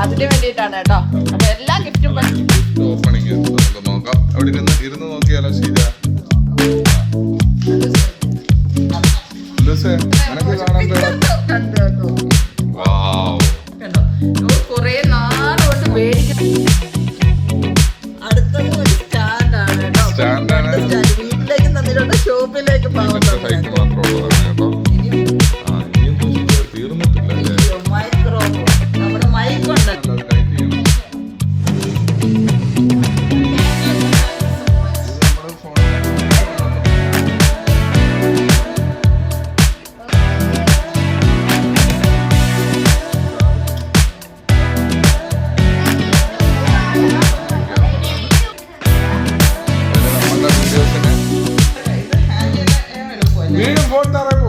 അതിന് വേണ്ടിയിട്ടാണ് കേട്ടോ അപ്പൊ എല്ലാ ഗിഫ്റ്റും ഓപ്പണിംഗ് നമുക്ക് നോക്കാം അവിടെ ഇരുന്ന് ഇരുന്ന് നോക്കിയാലോ ശീല ലുസേ നിനക്ക് കാണാൻ വീട്ടിലേക്ക് തന്നിട്ടുണ്ട് ഷോപ്പിലേക്ക് ഇങ്ങനത്തെ నేను కోరుతారకు